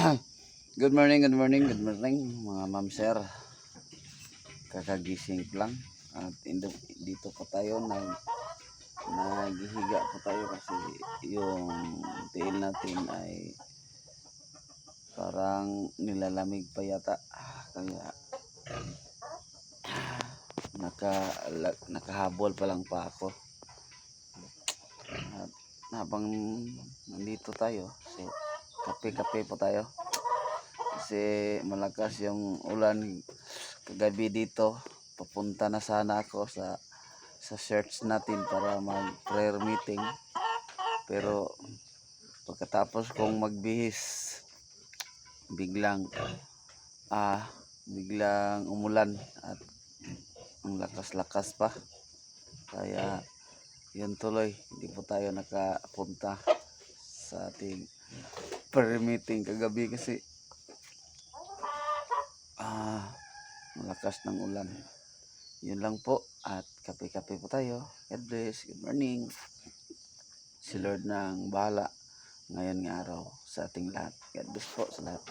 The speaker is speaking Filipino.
good morning, good morning, good morning mga ma'am sir. Kakagising lang. At indo- dito po tayo nag naghihiga po tayo kasi yung tiil natin ay parang nilalamig pa yata. Kaya naka nakahabol pa lang pa ako. At habang nandito tayo so kape-kape po tayo. Kasi malakas yung ulan. Kagabi dito papunta na sana ako sa sa church natin para mag prayer meeting. Pero pagkatapos kong magbihis biglang ah biglang umulan at ang lakas-lakas pa. Kaya yun tuloy. Hindi po tayo nakapunta sa ating prayer meeting kagabi kasi ah malakas ng ulan. Yun lang po at kape-kape po tayo. God bless. Good morning. Si Lord na ang bahala ngayon nga araw sa ating lahat. God bless po sa lahat